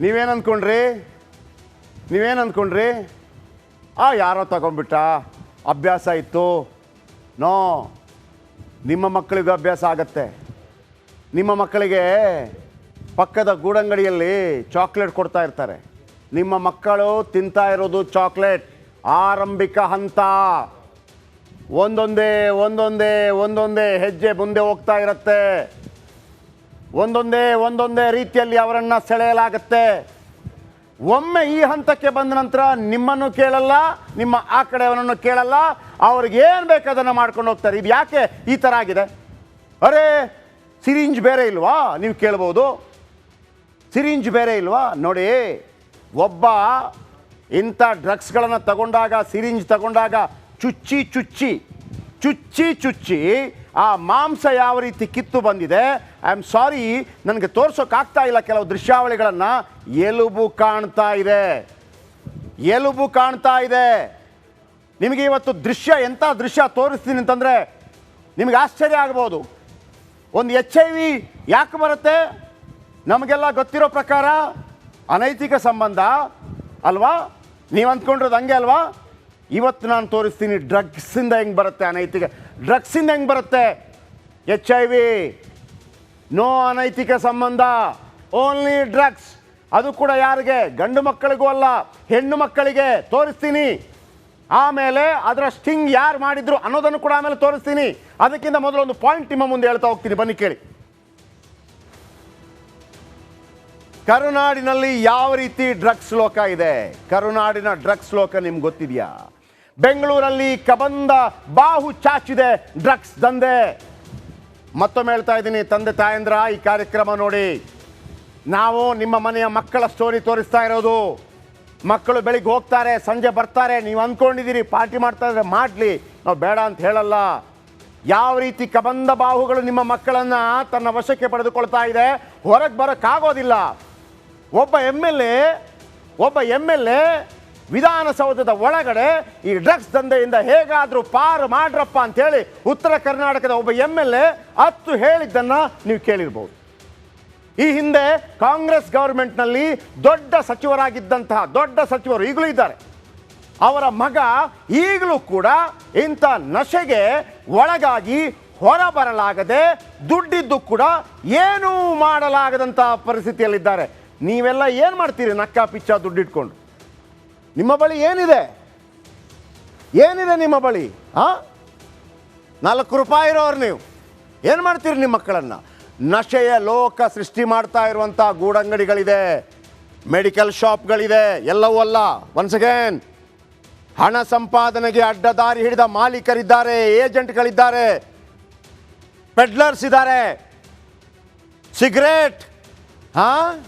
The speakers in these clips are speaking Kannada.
ನೀವೇನು ಅಂದ್ಕೊಂಡ್ರಿ ನೀವೇನು ಅಂದ್ಕೊಂಡ್ರಿ ಆ, ಯಾರೋ ತಗೊಂಡ್ಬಿಟ್ಟ ಅಭ್ಯಾಸ ಇತ್ತು. ನೋ, ನಿಮ್ಮ ಮಕ್ಕಳಿಗೂ ಅಭ್ಯಾಸ ಆಗತ್ತೆ. ನಿಮ್ಮ ಮಕ್ಕಳಿಗೆ ಪಕ್ಕದ ಗೂಡಂಗಡಿಯಲ್ಲಿ ಚಾಕ್ಲೇಟ್ ಕೊಡ್ತಾ ಇರ್ತಾರೆ. ನಿಮ್ಮ ಮಕ್ಕಳು ತಿಂತಾ ಇರೋದು ಚಾಕ್ಲೇಟ್. ಆರಂಭಿಕ ಹಂತ. ಒಂದೊಂದೇ ಒಂದೊಂದೇ ಒಂದೊಂದೇ ಹೆಜ್ಜೆ ಮುಂದೆ ಹೋಗ್ತಾ ಇರುತ್ತೆ. ಒಂದೊಂದೇ ಒಂದೊಂದೇ ರೀತಿಯಲ್ಲಿ ಅವರನ್ನು ಸೆಳೆಯಲಾಗುತ್ತೆ. ಒಮ್ಮೆ ಈ ಹಂತಕ್ಕೆ ಬಂದ ನಂತರ ನಿಮ್ಮನ್ನು ಕೇಳಲ್ಲ, ನಿಮ್ಮ ಆ ಕಡೆಯವನನ್ನು ಕೇಳಲ್ಲ, ಅವ್ರಿಗೆ ಏನು ಬೇಕು ಅದನ್ನು ಮಾಡ್ಕೊಂಡು ಹೋಗ್ತಾರೆ. ಇದು ಯಾಕೆ ಈ ಥರ ಆಗಿದೆ? ಅರೆ, ಸಿರಿಂಜ್ ಬೇರೆ ಇಲ್ವಾ? ನೀವು ಕೇಳ್ಬೋದು. ಸಿರಿಂಜ್ ಬೇರೆ ಇಲ್ವಾ? ನೋಡಿ, ಒಬ್ಬ ಇಂಥ ಡ್ರಗ್ಸ್ಗಳನ್ನು ತಗೊಂಡಾಗ, ಸಿರಿಂಜ್ ತಗೊಂಡಾಗ ಚುಚ್ಚಿ ಚುಚ್ಚಿ ಚುಚ್ಚಿ ಚುಚ್ಚಿ ಆ ಮಾಂಸ ಯಾವ ರೀತಿ ಕಿತ್ತು ಬಂದಿದೆ ಐ ಆಮ್ ಸಾರಿ ನನಗೆ ತೋರ್ಸೋಕ್ಕಾಗ್ತಾ ಇಲ್ಲ ಕೆಲವು ದೃಶ್ಯಾವಳಿಗಳನ್ನು. ಎಲುಬು ಕಾಣ್ತಾ ಇದೆ. ಎಲುಬು ಕಾಣ್ತಾ ಇದೆ. ನಿಮಗೆ ಇವತ್ತು ದೃಶ್ಯ ಎಂಥ ದೃಶ್ಯ ತೋರಿಸ್ತೀನಿ ಅಂತಂದರೆ, ನಿಮಗೆ ಆಶ್ಚರ್ಯ ಆಗ್ಬೋದು. ಒಂದು ಎಚ್ ಐ ವಿ ಯಾಕೆ ಬರುತ್ತೆ? ನಮಗೆಲ್ಲ ಗೊತ್ತಿರೋ ಪ್ರಕಾರ ಅನೈತಿಕ ಸಂಬಂಧ, ಅಲ್ವಾ? ನೀವು ಅಂದ್ಕೊಂಡಿರೋದು ಹಂಗೆ ಅಲ್ವಾ? ಇವತ್ತು ನಾನು ತೋರಿಸ್ತೀನಿ ಡ್ರಗ್ಸಿಂದ ಹೆಂಗೆ ಬರುತ್ತೆ ಅನೈತಿಕ ಡ್ರಗ್ಸಿಂದ ಹೆಂಗೆ ಬರುತ್ತೆ? ಎಚ್ ಐ ವಿ ನೋ ಅನೈತಿಕ ಸಂಬಂಧ ಓನ್ಲಿ ಡ್ರಗ್ಸ್ ಅದು ಕೂಡ ಯಾರಿಗೆ? ಗಂಡು ಮಕ್ಕಳಿಗೂ ಅಲ್ಲ, ಹೆಣ್ಣು ಮಕ್ಕಳಿಗೆ. ತೋರಿಸ್ತೀನಿ. ಆಮೇಲೆ ಅದರ ಸ್ಟಿಂಗ್ ಯಾರು ಮಾಡಿದ್ರು ಅನ್ನೋದನ್ನು ಕೂಡ ಆಮೇಲೆ ತೋರಿಸ್ತೀನಿ. ಅದಕ್ಕಿಂತ ಮೊದಲು ಒಂದು ಪಾಯಿಂಟ್ ನಿಮ್ಮ ಮುಂದೆ ಹೇಳ್ತಾ ಹೋಗ್ತೀನಿ. ಬನ್ನಿ ಕೇಳಿ. ಕರುನಾಡಿನಲ್ಲಿ ಯಾವ ರೀತಿ ಡ್ರಗ್ಸ್ ಲೋಕ ಇದೆ? ಕರುನಾಡಿನ ಡ್ರಗ್ಸ್ ಲೋಕ ನಿಮ್ಗೆ ಗೊತ್ತಿದೆಯಾ? ಬೆಂಗಳೂರಲ್ಲಿ ಕಬಂದ ಬಾಹು ಚಾಚಿದೆ, ಡ್ರಗ್ಸ್ ದಂಧೆ. ಮತ್ತೊಮ್ಮೆ ಹೇಳ್ತಾ ಇದ್ದೀನಿ, ತಂದೆ ತಾಯಂದ್ರ, ಈ ಕಾರ್ಯಕ್ರಮ ನೋಡಿ. ನಾವು ನಿಮ್ಮ ಮನೆಯ ಮಕ್ಕಳ ಸ್ಟೋರಿ ತೋರಿಸ್ತಾ ಇರೋದು. ಮಕ್ಕಳು ಬೆಳಿಗ್ಗೆ ಹೋಗ್ತಾರೆ, ಸಂಜೆ ಬರ್ತಾರೆ, ನೀವು ಅಂದ್ಕೊಂಡಿದ್ದೀರಿ, ಪಾರ್ಟಿ ಮಾಡ್ತಾ ಇದ್ರೆ ಮಾಡಲಿ. ನಾವು ಬೇಡ ಅಂತ ಹೇಳಲ್ಲ. ಯಾವ ರೀತಿ ಕಬಂದ ಬಾಹುಗಳು ನಿಮ್ಮ ಮಕ್ಕಳನ್ನು ತನ್ನ ವಶಕ್ಕೆ ಪಡೆದುಕೊಳ್ತಾ ಇದೆ, ಹೊರಗೆ ಬರೋಕ್ಕಾಗೋದಿಲ್ಲ ಒಬ್ಬ ಎಂ ಎಲ್ ಎ ಒಬ್ಬ ಎಂ ಎಲ್ ಎ ವಿಧಾನಸೌಧದ ಒಳಗಡೆ ಈ ಡ್ರಗ್ಸ್ ದಂಧೆಯಿಂದ ಹೇಗಾದರೂ ಪಾರು ಮಾಡ್ರಪ್ಪ ಅಂತೇಳಿ ಉತ್ತರ ಕರ್ನಾಟಕದ ಒಬ್ಬ ಎಂ ಎಲ್ ಎ ಹತ್ತು ಹೇಳಿದ್ದನ್ನು ನೀವು ಕೇಳಿರ್ಬೋದು. ಈ ಹಿಂದೆ ಕಾಂಗ್ರೆಸ್ ಗೌರ್ಮೆಂಟ್ನಲ್ಲಿ ದೊಡ್ಡ ಸಚಿವರಾಗಿದ್ದಂತಹ ದೊಡ್ಡ ಸಚಿವರು ಈಗಲೂ ಇದ್ದಾರೆ. ಅವರ ಮಗ ಈಗಲೂ ಕೂಡ ಇಂಥ ನಶೆಗೆ ಒಳಗಾಗಿ ಹೊರಬರಲಾಗದೆ ದುಡ್ಡಿದ್ದು ಕೂಡ ಏನೂ ಮಾಡಲಾಗದಂತಹ ಪರಿಸ್ಥಿತಿಯಲ್ಲಿದ್ದಾರೆ. ನೀವೆಲ್ಲ ಏನು ಮಾಡ್ತೀರಿ ನಕ್ಕ ಪಿಚ್ಚ ದುಡ್ಡಿಟ್ಕೊಂಡು? ನಿಮ್ಮ ಬಳಿ ಏನಿದೆ? ಏನಿದೆ ನಿಮ್ಮ ಬಳಿ? ಆ? ನಾಲ್ಕು ರೂಪಾಯಿ ಇರೋರು ನೀವು. ಏನು ಮಾಡ್ತೀರಿ ನಿಮ್ಮ ಮಕ್ಕಳನ್ನು? ನಶೆಯ ಲೋಕ ಸೃಷ್ಟಿ ಮಾಡ್ತಾ ಇರುವಂಥ ಗೂಡಂಗಡಿಗಳಿದೆ. ಮೆಡಿಕಲ್ ಶಾಪ್ಗಳಿದೆ. ಎಲ್ಲವೂ ಅಲ್ಲ. ಒನ್ಸ್ ಅಗೇನ್ ಹಣ ಸಂಪಾದನೆಗೆ ಅಡ್ಡದಾರಿ ಹಿಡಿದ ಮಾಲೀಕರಿದ್ದಾರೆ, ಏಜೆಂಟ್ಗಳಿದ್ದಾರೆ. ಪೆಡ್ಲರ್ಸ್ ಇದ್ದಾರೆ. ಸಿಗರೇಟ್ ಹಾ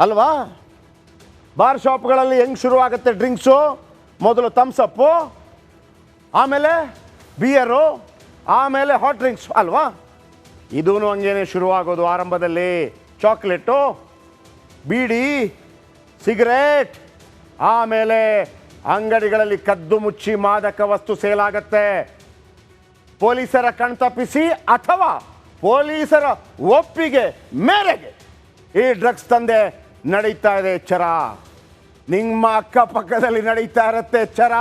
ಅಲ್ವಾ? ಬಾರ್ ಶಾಪ್ಗಳಲ್ಲಿ ಹೆಂಗೆ ಶುರುವಾಗುತ್ತೆ ಡ್ರಿಂಕ್ಸು? ಮೊದಲು ತಮ್ಸಪ್ಪು ಆಮೇಲೆ ಬಿಯರು ಆಮೇಲೆ ಹಾಟ್ ಡ್ರಿಂಕ್ಸ್ ಅಲ್ವಾ? ಇದೂ ಹಂಗೇನೆ ಶುರುವಾಗೋದು ಆರಂಭದಲ್ಲಿ. ಚಾಕ್ಲೇಟು, ಬೀಡಿ, ಸಿಗರೇಟ್, ಆಮೇಲೆ ಅಂಗಡಿಗಳಲ್ಲಿ ಕದ್ದು ಮುಚ್ಚಿ ಮಾದಕ ವಸ್ತು ಸೇಲಾಗತ್ತೆ. ಪೊಲೀಸರ ಕಣ್ತಪ್ಪಿಸಿ ಅಥವಾ ಪೊಲೀಸರ ಒಪ್ಪಿಗೆ ಮೇರೆಗೆ ಈ ಡ್ರಗ್ಸ್ ತಂದೆ ನಡೀತಾ ಇದೆ ಎಚ್ಚರ ನಿಮ್ಮ ಅಕ್ಕಪಕ್ಕದಲ್ಲಿ ನಡೀತಾ ಇರುತ್ತೆ ಎಚ್ಚರ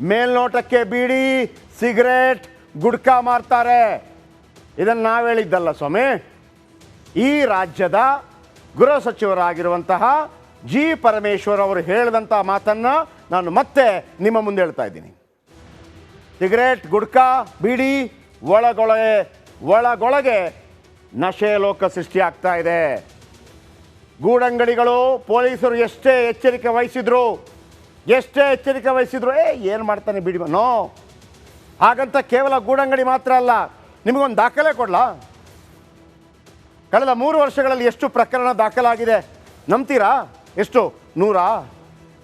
ಮೇಲ್ನೋಟಕ್ಕೆ ಬೀಡಿ, ಸಿಗರೇಟ್, ಗುಡ್ಕಾ ಮಾರ್ತಾರೆ. ಇದನ್ನು ನಾವು ಹೇಳಿದ್ದಲ್ಲ ಸ್ವಾಮಿ. ಈ ರಾಜ್ಯದ ಗೃಹ ಸಚಿವರಾಗಿರುವಂತಹ ಜಿ ಪರಮೇಶ್ವರ್ ಅವರು ಹೇಳಿದಂಥ ಮಾತನ್ನು ನಾನು ಮತ್ತೆ ನಿಮ್ಮ ಮುಂದೆ ಹೇಳ್ತಾ ಇದ್ದೀನಿ. ಸಿಗರೇಟ್, ಗುಡ್ಕಾ, ಬೀಡಿ ಒಳಗೊಳಗೆ ಒಳಗೊಳಗೆ ನಶೆ ಲೋಕ ಸೃಷ್ಟಿಯಾಗ್ತಾ ಇದೆ. ಗೂಡಂಗಡಿಗಳು ಪೊಲೀಸರು ಎಷ್ಟೇ ಎಚ್ಚರಿಕೆ ವಹಿಸಿದ್ರು, ಎಷ್ಟೇ ಎಚ್ಚರಿಕೆ ವಹಿಸಿದ್ರು, ಏ, ಏನು ಮಾಡ್ತಾನೆ ಬಿಡಿ ನೋ ಹಾಗಂತ ಕೇವಲ ಗೂಡಂಗಡಿ ಮಾತ್ರ ಅಲ್ಲ, ನಿಮಗೊಂದು ದಾಖಲೆ ಕೊಡಲಾ? ಕಳೆದ ಮೂರು ವರ್ಷಗಳಲ್ಲಿ ಎಷ್ಟು ಪ್ರಕರಣ ದಾಖಲಾಗಿದೆ? ನಂಬ್ತೀರಾ? ಎಷ್ಟು? ನೂರಾ?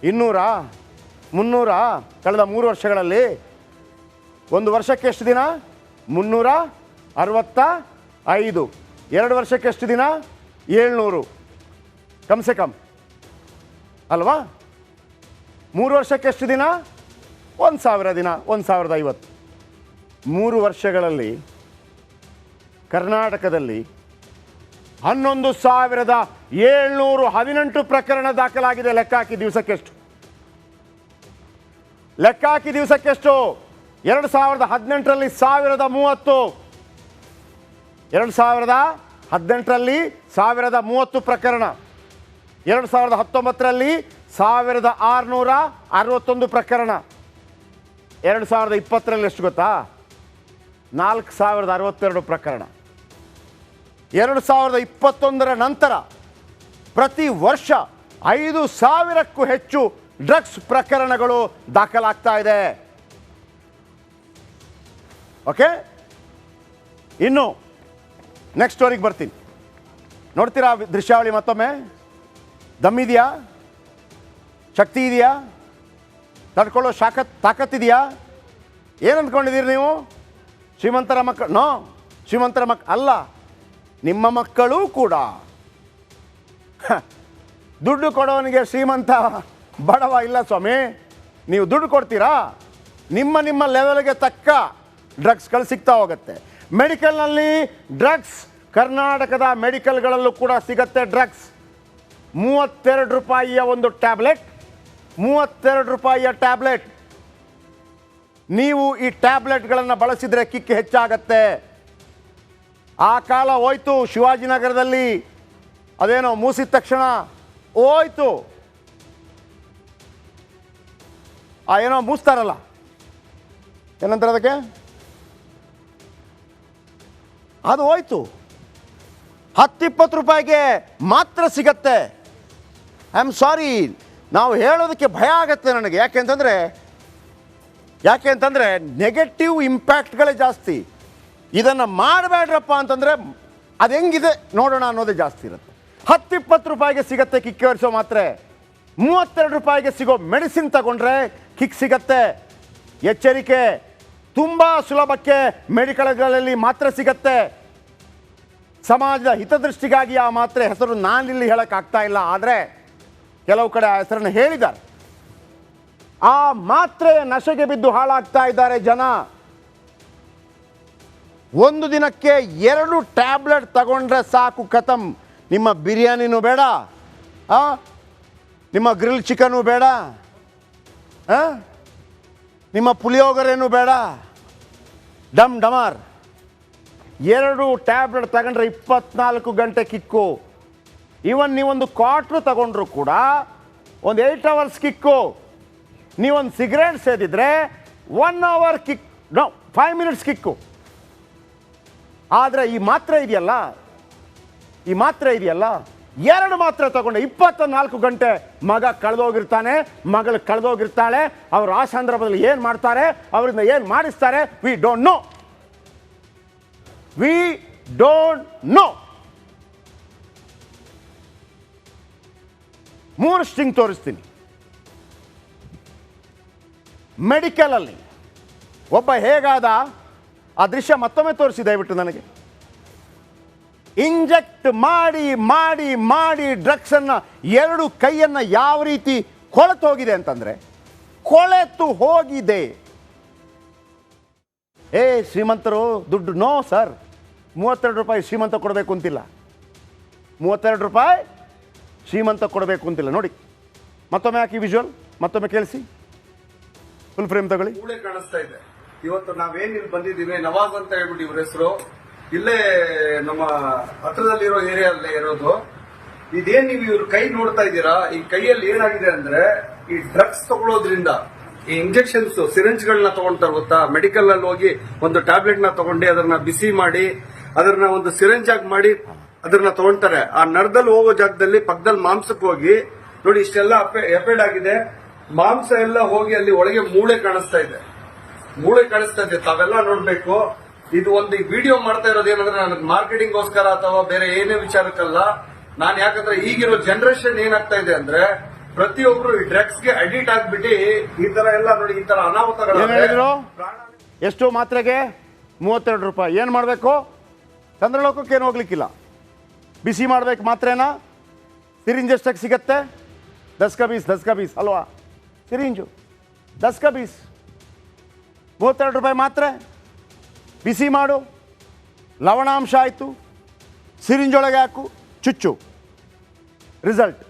ಇನ್ನೂರಾ? ಮುನ್ನೂರಾ? ಕಳೆದ ಮೂರು ವರ್ಷಗಳಲ್ಲಿ? ಒಂದು ವರ್ಷಕ್ಕೆ ಎಷ್ಟು ದಿನ? ಮುನ್ನೂರ? ಅರವತ್ತ ಐದು. ಎರಡು ವರ್ಷಕ್ಕೆ ಎಷ್ಟು ದಿನ? ಏಳ್ನೂರು. ಕಮ್ಸೆ ಕಮ್. ಅಲ್ವಾ? ಮೂರು ವರ್ಷಕ್ಕೆ ಎಷ್ಟು ದಿನ? ಒಂದು ಸಾವಿರ ದಿನ, ಒಂದು ಸಾವಿರದ ಐವತ್ತು. ಮೂರು ವರ್ಷಗಳಲ್ಲಿ ಕರ್ನಾಟಕದಲ್ಲಿ ಹನ್ನೊಂದು ಸಾವಿರದ ಏಳ್ನೂರು ಹದಿನೆಂಟು ಪ್ರಕರಣ ದಾಖಲಾಗಿದೆ. ಲೆಕ್ಕ ಹಾಕಿ ದಿವಸಕ್ಕೆಷ್ಟು? ಲೆಕ್ಕ ಹಾಕಿ ದಿವಸಕ್ಕೆಷ್ಟು? ಎರಡು ಸಾವಿರದ ಹದಿನೆಂಟರಲ್ಲಿ ಸಾವಿರದ ಮೂವತ್ತು. ಎರಡು ಸಾವಿರದ ಹದಿನೆಂಟರಲ್ಲಿ ಸಾವಿರದ ಮೂವತ್ತು ಪ್ರಕರಣ. ಎರಡು ಸಾವಿರದ ಹತ್ತೊಂಬತ್ತರಲ್ಲಿ ಸಾವಿರದ ಆರುನೂರ ಅರವತ್ತೊಂದು ಪ್ರಕರಣ. ಎರಡು ಸಾವಿರದ ಇಪ್ಪತ್ತರಲ್ಲಿ ಎಷ್ಟು ಗೊತ್ತಾ? ನಾಲ್ಕು ಸಾವಿರದ ಅರವತ್ತೆರಡು ಪ್ರಕರಣ. ಎರಡು ಸಾವಿರದ ಇಪ್ಪತ್ತೊಂದರ ನಂತರ ಪ್ರತಿ ವರ್ಷ ಐದು ಸಾವಿರಕ್ಕೂ ಹೆಚ್ಚು ಡ್ರಗ್ಸ್ ಪ್ರಕರಣಗಳು ದಾಖಲಾಗ್ತಾ ಇದೆ. ಓಕೆ? ಇನ್ನು ನೆಕ್ಸ್ಟ್ ಸ್ಟೋರಿಗೆ ಬರ್ತೀನಿ. ನೋಡ್ತೀರಾ ದೃಶ್ಯಾವಳಿ ಮತ್ತೊಮ್ಮೆ? ದಮ್ಮಿದೆಯಾ ಶಕ್ತಿ ಇದೆಯಾ? ತಡ್ಕೊಳ್ಳೋ ಶಾಖತ್, ತಾಕತ್ತಿದೆಯಾ? ಏನು ಅಂದ್ಕೊಂಡಿದ್ದೀರಿ ನೀವು? ಶ್ರೀಮಂತರ ಮಕ್ಕಳು ನೋ, ಶ್ರೀಮಂತರ ಮಕ್, ಅಲ್ಲ, ನಿಮ್ಮ ಮಕ್ಕಳೂ ಕೂಡ. ದುಡ್ಡು ಕೊಡೋನಿಗೆ ಶ್ರೀಮಂತ ಬಡವ ಇಲ್ಲ ಸ್ವಾಮಿ. ನೀವು ದುಡ್ಡು ಕೊಡ್ತೀರಾ? ನಿಮ್ಮ ನಿಮ್ಮ ಲೆವೆಲ್ಗೆ ತಕ್ಕ ಡ್ರಗ್ಸ್ಗಳು ಸಿಗ್ತಾ ಹೋಗುತ್ತೆ. ಮೆಡಿಕಲ್ನಲ್ಲಿ ಡ್ರಗ್ಸ್, ಕರ್ನಾಟಕದ ಮೆಡಿಕಲ್ಗಳಲ್ಲೂ ಕೂಡ ಸಿಗತ್ತೆ ಡ್ರಗ್ಸ್. ಮೂವತ್ತೆರಡು ರೂಪಾಯಿಯ ಒಂದು ಟ್ಯಾಬ್ಲೆಟ್, ಮೂವತ್ತೆರಡು ರೂಪಾಯಿಯ ಟ್ಯಾಬ್ಲೆಟ್. ನೀವು ಈ ಟ್ಯಾಬ್ಲೆಟ್ಗಳನ್ನು ಬಳಸಿದರೆ ಕಿಕ್ ಹೆಚ್ಚಾಗತ್ತೆ. ಆ ಕಾಲ ಹೋಯ್ತು, ಶಿವಾಜಿನಗರದಲ್ಲಿ ಅದೇನೋ ಮೂಸಿದ ತಕ್ಷಣ ಹೋಯ್ತು. ಆ ಏನೋ ಮೂಸ್ತಾರಲ್ಲ? ಏನಂತಾರೆ ಅದಕ್ಕೆ? ಅದು ಹೋಯ್ತು. ಹತ್ತಿಪ್ಪತ್ತು ರೂಪಾಯಿಗೆ ಮಾತ್ರ ಸಿಗತ್ತೆ. ಐ ಆಮ್ ಸಾರಿ ನಾವು ಹೇಳೋದಕ್ಕೆ ಭಯ ಆಗುತ್ತೆ ನನಗೆ. ಯಾಕೆ ಅಂತಂದರೆ ಯಾಕೆ ಅಂತಂದರೆ ನೆಗೆಟಿವ್ ಇಂಪ್ಯಾಕ್ಟ್ಗಳೇ ಜಾಸ್ತಿ. ಇದನ್ನು ಮಾಡಬೇಡ್ರಪ್ಪ ಅಂತಂದರೆ ಅದು ಹೆಂಗಿದೆ ನೋಡೋಣ ಅನ್ನೋದೇ ಜಾಸ್ತಿ ಇರುತ್ತೆ. ಹತ್ತಿಪ್ಪತ್ತು ರೂಪಾಯಿಗೆ ಸಿಗತ್ತೆ ಕಿಕ್ಕಿ ಒರೆಸೋ ಮಾತ್ರೆ. ಮೂವತ್ತೆರಡು ರೂಪಾಯಿಗೆ ಸಿಗೋ ಮೆಡಿಸಿನ್ ತಗೊಂಡ್ರೆ ಕಿಕ್ ಸಿಗತ್ತೆ. ಎಚ್ಚರಿಕೆ, ತುಂಬ ಸುಲಭಕ್ಕೆ ಮೆಡಿಕಲ್ಗಳಲ್ಲಿ ಮಾತ್ರೆ ಸಿಗತ್ತೆ. ಸಮಾಜದ ಹಿತದೃಷ್ಟಿಗಾಗಿ ಆ ಮಾತ್ರೆ ಹೆಸರು ನಾನಿಲ್ಲಿ ಹೇಳೋಕ್ಕಾಗ್ತಾ ಇಲ್ಲ. ಆದರೆ ಕೆಲವು ಕಡೆ ಆ ಹೆಸರನ್ನು ಹೇಳಿದ್ದಾರೆ. ಆ ಮಾತ್ರೆ ನಶೆಗೆ ಬಿದ್ದು ಹಾಳಾಗ್ತಾ ಇದ್ದಾರೆ ಜನ. ಒಂದು ದಿನಕ್ಕೆ ಎರಡು ಟ್ಯಾಬ್ಲೆಟ್ ತಗೊಂಡ್ರೆ ಸಾಕು ಖತಮ್ ನಿಮ್ಮ ಬಿರಿಯಾನಿನೂ ಬೇಡ, ಆ? ನಿಮ್ಮ ಗ್ರಿಲ್ ಚಿಕನು ಬೇಡ? ನಿಮ್ಮ ಪುಳಿಯೋಗರೇನು ಬೇಡ. ಡಮ್ ಡಮಾರ್. ಎರಡು ಟ್ಯಾಬ್ಲೆಟ್ ತಗೊಂಡ್ರೆ ಇಪ್ಪತ್ನಾಲ್ಕು ಗಂಟೆ ಕಿಕ್ಕು. ಇವನ್ ನೀವೊಂದು ಕ್ವಾಟ್ರು ತಗೊಂಡ್ರು ಕೂಡ ಒಂದು ಏಯ್ಟ್ ಅವರ್ಸ್ ಕಿಕ್ಕು ನೀವೊಂದು cigarette ಸೇದಿದ್ರೆ one hour kick no five minutes kick ಆದರೆ ಈ ಮಾತ್ರೆ ಇದೆಯಲ್ಲ? ಈ ಮಾತ್ರೆ ಇದೆಯಲ್ಲ? ಎರಡು ಮಾತ್ರೆ ತಗೊಂಡೆ ಇಪ್ಪತ್ತ ನಾಲ್ಕು ಗಂಟೆ ಮಗ ಕಳೆದೋಗಿರ್ತಾನೆ, ಮಗಳು ಕಳೆದೋಗಿರ್ತಾಳೆ, ಅವರು ಆ ಸಂದರ್ಭದಲ್ಲಿ ಏನು ಮಾಡ್ತಾರೆ, ಅವರಿಂದ ಏನು ಮಾಡಿಸ್ತಾರೆ we don't know we don't know ಮೂರು ಸ್ಟಿಂಗ್ ತೋರಿಸ್ತೀನಿ. ಮೆಡಿಕಲಲ್ಲಿ ಒಬ್ಬ ಹೇಗಾದ ಆ ದೃಶ್ಯ ಮತ್ತೊಮ್ಮೆ ತೋರಿಸಿ ದಯವಿಟ್ಟು ನನಗೆ. ಇಂಜೆಕ್ಟ್ ಮಾಡಿ ಮಾಡಿ ಮಾಡಿ ಡ್ರಗ್ಸನ್ನು ಎರಡು ಕೈಯನ್ನು ಯಾವ ರೀತಿ ಕೊಳೆತು ಹೋಗಿದೆ ಅಂತಂದರೆ, ಕೊಳೆತು ಹೋಗಿದೆ. ಏ ಶ್ರೀಮಂತರು, ದುಡ್ಡು ನೋ ಸರ್. ಮೂವತ್ತೆರಡು ರೂಪಾಯಿ ಶ್ರೀಮಂತ ಕೊಡಬೇಕು ಅಂತಿಲ್ಲ. ಮೂವತ್ತೆರಡು ರೂಪಾಯಿ ಶ್ರೀಮಂತ ಕೊಡಬೇಕು ಅಂತಿಲ್ಲ. ನೋಡಿ, ಮತ್ತೊಮ್ಮೆ ಹಾಕಿ ವಿಜುವಲ್ ಮತ್ತೊಮ್ಮೆ ಕೇಳಿಸಿ. ಫುಲ್ ಫ್ರೇಮ್ ತಗೊಳ್ಳಿ. ಕೂಡ ಕಾಣಿಸ್ತಾ ಇದೆ. ಇವತ್ತು ನಾವೇನ್ ಇಲ್ಲಿ ಬಂದಿದ್ದೀವಿ, ನವಾಜ್ ಅಂತ ಹೇಳ್ಬಿಟ್ಟು ಇವ್ರ ಹೆಸರು. ಇಲ್ಲೇ ನಮ್ಮ ಹತ್ರದಲ್ಲಿರೋ ಏರಿಯಾದಲ್ಲೇ ಇರೋದು. ಇದೇನ್ ನೀವು ಇವ್ರ ಕೈ ನೋಡ್ತಾ ಇದ್ದೀರಾ? ಈ ಕೈಯಲ್ಲಿ ಏನಾಗಿದೆ ಅಂದ್ರೆ, ಈ ಡ್ರಗ್ಸ್ ತಗೊಳ್ಳೋದ್ರಿಂದ ಈ ಇಂಜೆಕ್ಷನ್ಸ್ ಸಿರಿಂಜ್ ಗಳನ್ನ ತಗೊಂಡ್ತಾರೆ ಗೊತ್ತಾ? ಮೆಡಿಕಲ್ ಅಲ್ಲಿ ಹೋಗಿ ಒಂದು ಟ್ಯಾಬ್ಲೆಟ್ನ ತಗೊಂಡು ಅದನ್ನ ಬಿಸಿ ಮಾಡಿ, ಅದನ್ನ ಒಂದು ಸಿರಿಂಜ್ ಆಗಿ ಮಾಡಿ ಅದನ್ನ ತಗೊಂತಾರೆ. ಆ ನರದಲ್ಲಿ ಹೋಗೋ ಜಾಗದಲ್ಲಿ ಪಕ್ಕದಲ್ಲಿ ಮಾಂಸಕ್ಕೆ ಹೋಗಿ ನೋಡಿ ಇಷ್ಟೆಲ್ಲ ಎಫೆಡ್ ಆಗಿದೆ. ಮಾಂಸ ಎಲ್ಲ ಹೋಗಿ ಅಲ್ಲಿ ಒಳಗೆ ಮೂಳೆ ಕಾಣಿಸ್ತಾ ಇದೆ. ಮೂಳೆ ಕಾಣಿಸ್ತಾ ಇದೆ. ತಾವೆಲ್ಲ ನೋಡ್ಬೇಕು. ಇದು ಒಂದು ವಿಡಿಯೋ ಮಾಡ್ತಾ ಇರೋದು ಏನಂದ್ರೆ ನನಗೆ ಮಾರ್ಕೆಟಿಂಗ್ ಗೋಸ್ಕರ ಅಥವಾ ಬೇರೆ ಏನೇ ವಿಚಾರಕ್ಕಲ್ಲ ನಾನು ಯಾಕಂದ್ರೆ ಈಗಿರೋ ಜನರೇಷನ್ ಏನಾಗ್ತಾ ಇದೆ ಅಂದ್ರೆ ಪ್ರತಿಯೊಬ್ರು ಈ ಡ್ರಗ್ಸ್ಗೆ ಅಡಿಕ್ಟ್ ಆಗ್ಬಿಟ್ಟು ಈ ತರ ಎಲ್ಲ ನೋಡಿ ಈ ತರ ಅನಾಹುತಗಳು ಎಷ್ಟು ಮಾತ್ರೆಗೆ ಮೂವತ್ತೆರಡು ರೂಪಾಯಿ. ಏನು ಮಾಡಬೇಕು? ಚಂದ್ರಲೋಕಕ್ಕೆ ಏನು ಹೋಗ್ಲಿಕ್ಕಿಲ್ಲ. ಬಿಸಿ ಮಾಡ್ಬೇಕು ಮಾತ್ರೇನಾ? ಸಿರಿಂಜ್ ಎಷ್ಟಕ್ಕೆ ಸಿಗತ್ತೆ? ದಸ್ಕ ಬೀಸ್ ದಸ್ಕ ಬೀಸ್, ಅಲ್ವಾ? ಸಿರಿಂಜು, ದಸ್ಕ ಬೀಸ್. ಮೂವತ್ತೆರಡು ರೂಪಾಯಿ ಮಾತ್ರೆ? ಬಿಸಿ ಮಾಡು. ಲವಣಾಂಶ ಆಯಿತು. ಸಿರಿಂಜೊಳಗೆ ಹಾಕು. ಚುಚ್ಚು. ರಿಸಲ್ಟ್.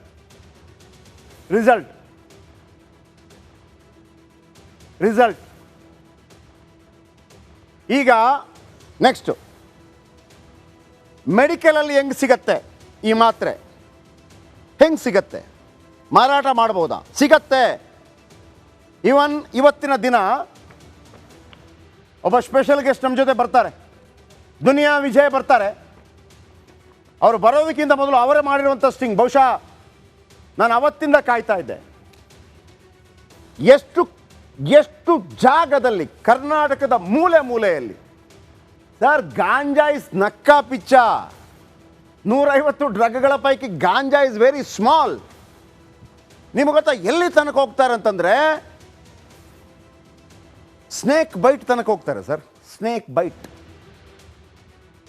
ರಿಸಲ್ಟ್. ರಿಸಲ್ಟ್. ಈಗ, ನೆಕ್ಸ್ಟು. ಮೆಡಿಕಲಲ್ಲಿ ಹೆಂಗೆ ಸಿಗತ್ತೆ ಈ ಮಾತ್ರೆ? ಹೆಂಗೆ ಸಿಗತ್ತೆ? ಮಾರಾಟ ಮಾಡ್ಬೋದಾ? ಸಿಗತ್ತೆ. ಇವನ್ ಇವತ್ತಿನ ದಿನ ಒಬ್ಬ ಸ್ಪೆಷಲ್ ಗೆಸ್ಟ್ ನಮ್ಮ ಜೊತೆ ಬರ್ತಾರೆ. ದುನಿಯಾ ವಿಜಯ್ ಬರ್ತಾರೆ. ಅವರು ಬರೋದಕ್ಕಿಂತ ಮೊದಲು ಅವರೇ ಮಾಡಿರುವಂಥ ಸ್ಟಿಂಗ್ ಬಹುಶಃ ನಾನು ಅವತ್ತಿಂದ ಕಾಯ್ತಾ ಇದ್ದೆ. ಎಷ್ಟು ಎಷ್ಟು ಜಾಗದಲ್ಲಿ ಕರ್ನಾಟಕದ ಮೂಲೆ ಮೂಲೆಯಲ್ಲಿ ಸರ್ ಗಾಂಜಾ ಇಸ್ ನಕ್ಕಾ ಪಿಚ್ಚ ನೂರೈವತ್ತು ಡ್ರಗ್ಗಳ ಪೈಕಿ ಗಾಂಜಾ ಇಸ್ ವೆರಿ ಸ್ಮಾಲ್ ನಿಮಗೆ ಗೊತ್ತಾ ಎಲ್ಲಿ ತನಕ ಹೋಗ್ತಾರೆ ಅಂತಂದರೆ ಸ್ನೇಕ್ ಬೈಟ್ ತನಕ ಹೋಗ್ತಾರೆ ಸರ್ ಸ್ನೇಕ್ ಬೈಟ್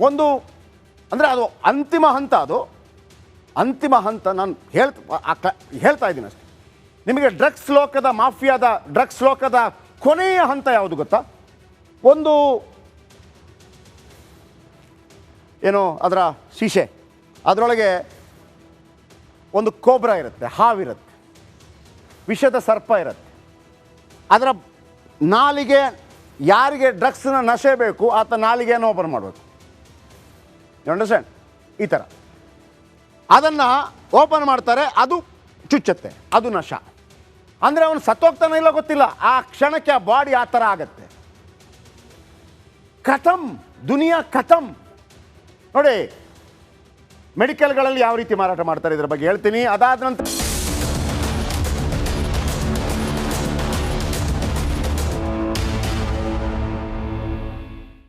ಒಂದು, ಅಂದರೆ ಅದು ಅಂತಿಮ ಹಂತ ಅದು. ಅಂತಿಮ ಹಂತ ನಾನು ಹೇಳ್ತ ಹೇಳ್ತಾ ಇದ್ದೀನಿ ಅಷ್ಟೆ. ನಿಮಗೆ ಡ್ರಗ್ಸ್ ಲೋಕದ, ಮಾಫಿಯಾದ, ಡ್ರಗ್ಸ್ ಲೋಕದ ಕೊನೆಯ ಹಂತ ಯಾವುದು ಗೊತ್ತಾ? ಒಂದು ಏನು ಅದರ ಶೀಶೆ. ಅದರೊಳಗೆ ಒಂದು ಕೋಬ್ರ ಇರುತ್ತೆ, ಹಾವಿರುತ್ತೆ. ವಿಷದ ಸರ್ಪ ಇರುತ್ತೆ. ಅದರ ನಾಲಿಗೆ ಯಾರಿಗೆ ಡ್ರಗ್ಸ್ನ ನಶೆ ಬೇಕು, ಆತ ನಾಲಿಗೆಯನ್ನು ಓಪನ್ ಮಾಡಬೇಕು. ಅಂಡರ್ಸ್ಟ್ಯಾಂಡ್ ಈ ಥರ ಅದನ್ನು ಓಪನ್ ಮಾಡ್ತಾರೆ, ಅದು ಚುಚ್ಚತ್ತೆ, ಅದು ನಶ. ಅಂದರೆ ಅವನು ಸತ್ತೋಗ್ತಾನೆ ಇಲ್ಲ ಗೊತ್ತಿಲ್ಲ, ಆ ಕ್ಷಣಕ್ಕೆ ಆ ಬಾಡಿ ಆ ಥರ ಆಗತ್ತೆ. ಕಥಮ್ ದುನಿಯಾ ಕಥಮ್ ನೋಡಿ ಮೆಡಿಕಲ್ಗಳಲ್ಲಿ ಯಾವ ರೀತಿ ಮಾರಾಟ ಮಾಡ್ತಾರೆ ಇದ್ರ ಬಗ್ಗೆ ಹೇಳ್ತೀನಿ. ಅದಾದ ನಂತರ